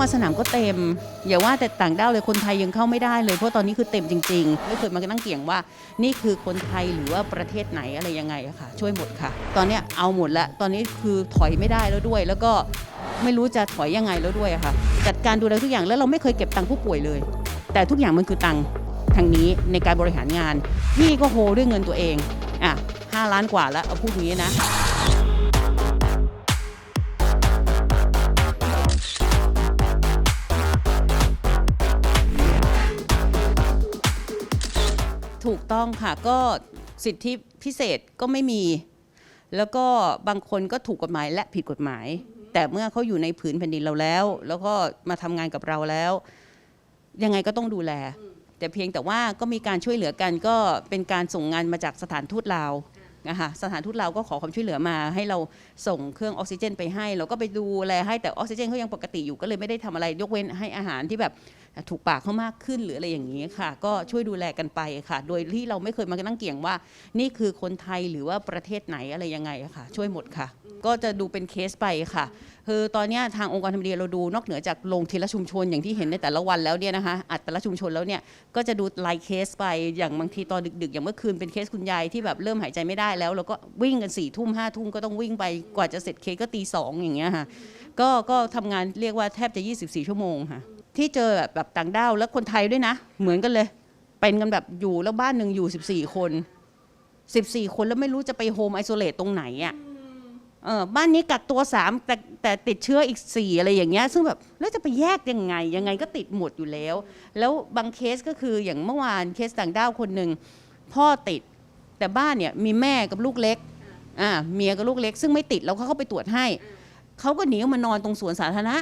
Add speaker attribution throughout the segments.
Speaker 1: มาสนามก็เต็ม อย่าว่าแต่ต่างด้าวเลยคนไทยยังเข้าไม่ได้เลย เพราะตอนนี้คือเต็มจริงๆ ไม่เคยมานั่งเกี่ยงว่า นี่คือคนไทยหรือว่าประเทศไหนอะไรยังไงอะค่ะ ช่วยหมดค่ะ ตอนนี้เอาหมดล้วตอนนี้คือถอยไม่ได้แล้วด้วย แล้วก็ไม่รู้จะถอยยังไงแล้วด้วยอะค่ะ จัดการดูแลทุกอย่างแล้วเราไม่เคยเก็บตังค์ผู้ป่วยเลย แต่ทุกอย่างมันคือตังค์ทางนี้ในการบริหารงานพี่ก็โฮด้วยเงินตัวเองอะห้าล้านกว่าแล้วเอาพูดอย่างนี้นะ ถูกต้องค่ะ ก็สิทธิพิเศษก็ไม่มี แล้วก็บางคนก็ถูกกฎหมายและผิดกฎหมาย แต่เมื่อเขาอยู่ในผืนแผ่นดินเราแล้ว แล้วก็มาทำงานกับเราแล้ว ยังไงก็ต้องดูแล แต่เพียงแต่ว่าก็มีการช่วยเหลือกันก็เป็นการส่งงานมาจากสถานทูตลาวนะคะสถานทูตลาวก็ขอความช่วยเหลือมา ให้เราส่งเครื่องออกซิเจน ไปให้ เราก็ไปดูแลให้แต่ออกซิเจนเขายังปกติอยู่ก็เลยไม่ได้ทำอะไรยกเว้นให้อาหารที่แบบ ถูกปากเขามากขึ้นหรืออะไรอย่างนี้ค่ะ ก็ช่วยดูแลกันไปค่ะ โดยที่เราไม่เคยมานั่งเกี่ยงว่า นี่คือคนไทยหรือว่าประเทศไหนอะไรยังไงค่ะ ช่วยหมดค่ะ ก็จะดูเป็นเคสไปค่ะ คือตอนนี้ทางองค์กรธรรมดีเราดูนอกเหนือจากลงทีละชุมชนอย่างที่เห็นในแต่ละวันแล้วเนี่ยนะคะอัดแต่ละชุมชนแล้วเนี่ยก็จะดูรายเคสไปอย่างบางทีตอนดึกๆ อย่างเมื่อคืนเป็นเคสคุณยายที่แบบเริ่มหายใจไม่ได้แล้วเราก็วิ่งกันสี่ทุ่มห้าทุ่มก็ต้องวิ่งไปกว่าจะเสร็จเคสก็ตีสองอย่างเงี้ยค่ะก็ก็ทำงานเรียกว่าแทบจะ 24 ชั่วโมงค่ะ ที่เจอแบบแบบต่างด้าวแล้วคนไทยด้วยนะ เหมือนกันเลย เป็นกันแบบอยู่แล้วบ้านหนึ่งอยู่ 14 คน 14 คนแล้วไม่รู้จะไปโฮมไอโซเลตตรงไหนอะเออบ้านนี้กักตัวสามแต่แต่ติดเชื้ออีกสี่อะไรอย่างเงี้ย ซึ่งแบบแล้วจะไปแยกยังไง ยังไงก็ติดหมดอยู่แล้ว แล้วบางเคสก็คืออย่างเมื่อวานเคสต่างด้าวคนหนึ่งพ่อติด แต่บ้านเนี่ยมีแม่กับลูกเล็กอ่าเมียกับลูกเล็ก ซึ่งไม่ติดแล้วเขาเข้าไปตรวจให้เขาก็หนีออกมานอนตรงสวนสาธารณะ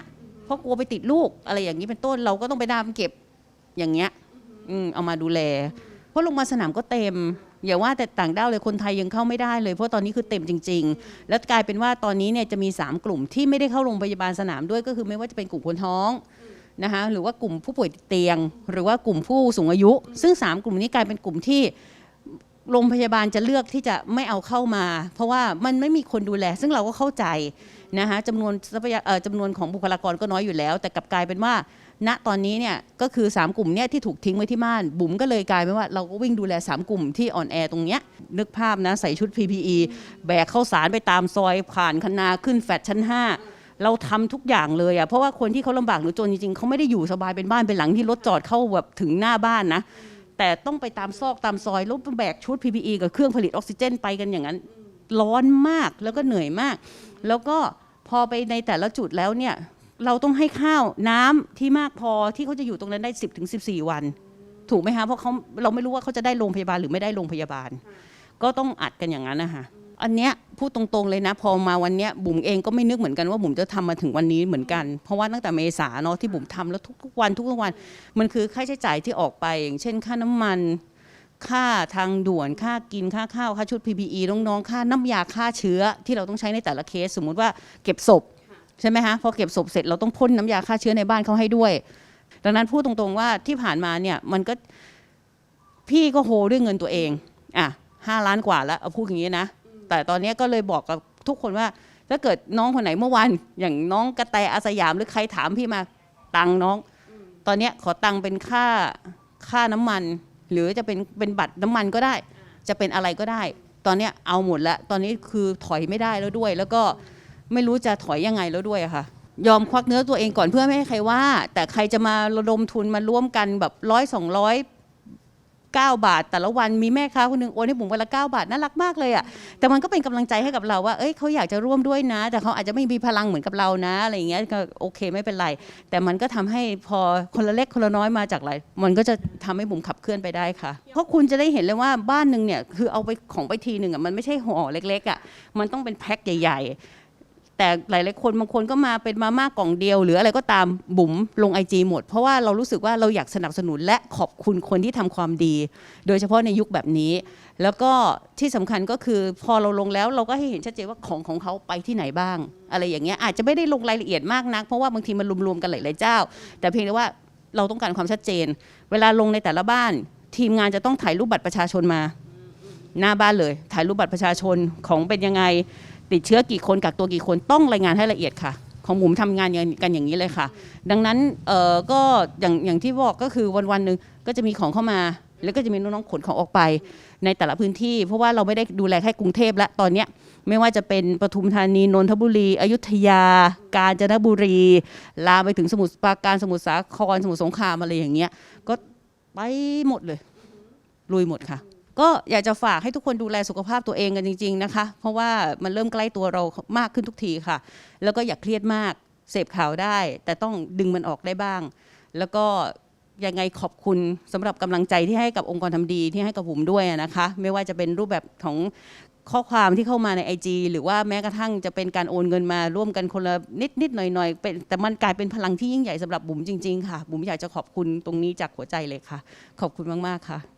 Speaker 1: เพราะกลัวไปติดลูกอะไรอย่างนี้เป็นต้นเราก็ต้องไปดามเก็บอย่างเงี้ยอืมเอามาดูแล เพราะลงมาสนามก็เต็ม อย่าว่าแต่ต่างด้าวเลยคนไทยยังเข้าไม่ได้เลย เพราะตอนนี้คือเต็มจริง ๆ แล้วกลายเป็นว่าตอนนี้เนี่ยจะมี 3 กลุ่มที่ไม่ได้เข้าโรงพยาบาลสนามด้วยก็คือไม่ว่าจะเป็นกลุ่มคนท้องนะคะหรือว่ากลุ่มผู้ป่วยติดเตียง หรือว่ากลุ่มผู้สูงอายุ ซึ่ง 3 กลุ่มนี้กลายเป็นกลุ่มที่ โรงพยาบาลจะเลือกที่จะไม่เอาเข้ามา เพราะว่ามันไม่มีคนดูแล ซึ่งเราก็เข้าใจนะคะจำนวนทรัพยาเอ่อจำนวนของบุคลากรก็น้อยอยู่แล้ว แต่กลับกลายเป็นว่า ณตอนนี้เนี่ยก็คือ 3 กลุ่มเนี่ยที่ถูกทิ้งไว้ที่บ้าน บุ๋มก็เลยกลายเป็นว่าเราก็วิ่งดูแล 3 กลุ่มที่อ่อนแอตรงเนี้ยนึกภาพนะใส่ชุด PPE แบกข้าวสารไปตามซอยผ่านคนาขึ้นแฟลตชั้น 5เราทำทุกอย่างเลยอะ่ะเพราะว่าคนที่เขาลำบากหรือจนจริงๆเขาไม่ได้อยู่สบายเป็นบ้านเป็นหลังที่รถจอดเข้าแบบถึงหน้าบ้านนะ แต่ต้องไปตามซอกตามซอยแล้วแบกชุด PPE กับเครื่องผลิตออกซิเจนไปกันอย่างนั้น ร้อนมากแล้วก็เหนื่อยมาก แล้วก็พอไปในแต่ละจุดแล้วเนี่ย เราต้องให้ข้าวน้ำที่มากพอที่เขาจะอยู่ตรงนั้นได้ 10ถึง14วัน ถูกไหมคะเพราะเขาเราไม่รู้ว่าเขาจะได้โรงพยาบาลหรือไม่ได้โรงพยาบาล ก็ต้องอัดกันอย่างนั้นนะคะ อันเนี้ยพูดตรงๆเลยนะ พอมาวันเนี้ยบุ๋มเองก็ไม่นึกเหมือนกันว่าบุ๋มจะทำมาถึงวันนี้เหมือนกัน เพราะว่าตั้งแต่เมษาเนาะที่บุ๋มทำแล้วทุกๆวันทุกๆวัน มันคือค่าใช้จ่ายที่ออกไป อย่างเช่น ค่าน้ำมัน ค่าทางด่วนค่ากินค่าข้าวค่าชุด PPE น้องๆค่าน้ำยาฆ่าเชื้อที่เราต้องใช้ในแต่ละเคส สมมุติว่าเก็บศพใช่ไหมคะพอเก็บศพเสร็จเราต้องพ่นน้ำยาฆ่าเชื้อในบ้านเขาให้ด้วย ดังนั้นพูดตรงๆว่าที่ผ่านมาเนี่ยมันก็พี่ก็โฮด้วยเงินตัวเองอะห้าล้านกว่าแล้วเอาพูดอย่างนี้นะ แต่ตอนนี้ก็เลยบอกกับทุกคนว่า ถ้าเกิดน้องคนไหนเมื่อวานอย่างน้องกระแตอาสยามหรือใครถามพี่มาตังน้อง ตอนนี้ขอตังเป็นค่าค่าน้ำมัน หรือจะเป็นเป็นบัตรน้ำมันก็ได้ จะเป็นอะไรก็ได้ ตอนนี้เอาหมดแล้ว ตอนนี้คือถอยไม่ได้แล้วด้วย แล้วก็ไม่รู้จะถอยยังไงแล้วด้วยค่ะยอมควักเนื้อตัวเองก่อนเพื่อไม่ให้ใครว่า แต่ใครจะมาระดมทุนมาร่วมกันแบบร้อยสองร้อย เก้าบาท แต่ละวันมีแม่ค้าคนหนึ่งโอนให้ผมวันละเก้าบาทน่ารักมากเลยอะแต่มันก็เป็นกำลังใจให้กับเราว่าเอ้ยเขาอยากจะร่วมด้วยนะ แต่เขาอาจจะไม่มีพลังเหมือนกับเรานะอะไรอย่างเงี้ยก็โอเคไม่เป็นไร แต่มันก็ทำให้พอคนละเล็กคนละน้อยมาจากอะไรมันก็จะทำให้บุ๋มขับเคลื่อนไปได้ค่ะ เพราะคุณจะได้เห็นเลยว่าบ้านหนึ่งเนี่ยคือเอาไปของไปทีหนึ่งอะมันไม่ใช่ห่อเล็กๆอะมันต้องเป็นแพ็คใหญ่ ๆ แต่หลาย ๆ คนบางคนก็มาเป็นมาม่ากล่องเดียว หรืออะไรก็ตามบุ๋มลงไอจหมด เพราะว่าเรารู้สึกว่าเราอยากสนับสนุนและขอบคุณคนที่ทำความดี โดยเฉพาะในยุคแบบนี้ แล้วก็ที่สำคัญก็คือพอเราลงแล้วเราก็ให้เห็นชัดเจนว่าของของเขาไปที่ไหนบ้าง อะไรอย่างเงี้ยอาจจะไม่ได้ลงรายละเอียดมากนัก เพราะว่าบางทีมันรวม ๆ กันหลาย ๆ เจ้า แต่เพียงแต่ว่าเราต้องการความชัดเจน เวลาลงในแต่ละบ้าน ทีมงานจะต้องถ่ายรูปบัตรประชาชนมา หน้าบ้านเลย ถ่ายรูปบัตรประชาชนของเป็นยังไง ติดเชื้อกี่คนกักตัวกี่คนต้องรายงานให้ละเอียดค่ะ ของบุ๋มทำงานกันอย่างนี้เลยค่ะ ดังนั้นก็อย่างอย่างที่บอกก็คือวันวันๆหนึ่งก็จะมีของเข้ามาแล้วก็จะมีน้องๆขนของออกไปในแต่ละพื้นที่ เพราะว่าเราไม่ได้ดูแลแค่กรุงเทพและตอนนี้ไม่ว่าจะเป็นปทุมธานีนนทบุรี อยุธยา กาญจนบุรี ลามไปถึงสมุทรปราการสมุทรสาครสมุทรสงครามอะไรอย่างเงี้ยก็ไปหมดเลยลุยหมดค่ะ ก็อยากจะฝากให้ทุกคนดูแลสุขภาพตัวเองกันจริง ๆนะคะ เพราะว่ามันเริ่มใกล้ตัวเรามากขึ้นทุกทีค่ะ แล้วก็อย่าเครียดมากเสพข่าวได้ แต่ต้องดึงมันออกได้บ้าง แล้วก็ยังไงขอบคุณสำหรับกำลังใจที่ให้กับองค์กรทำดีที่ให้กับผมด้วยนะคะ ไม่ว่าจะเป็นรูปแบบของข้อความที่เข้ามาใน IG หรือว่าแม้กระทั่งจะเป็นการโอนเงินมาร่วมกันคนละนิดนิดๆหน่อยหน่อยๆเป็นแต่มันกลายเป็นพลังที่ยิ่งใหญ่สำหรับบุ๋มจริง ๆ ค่ะ บุ๋มอยากจะขอบคุณตรงนี้จากหัวใจเลยค่ะ ขอบคุณมาก ๆ ค่ะ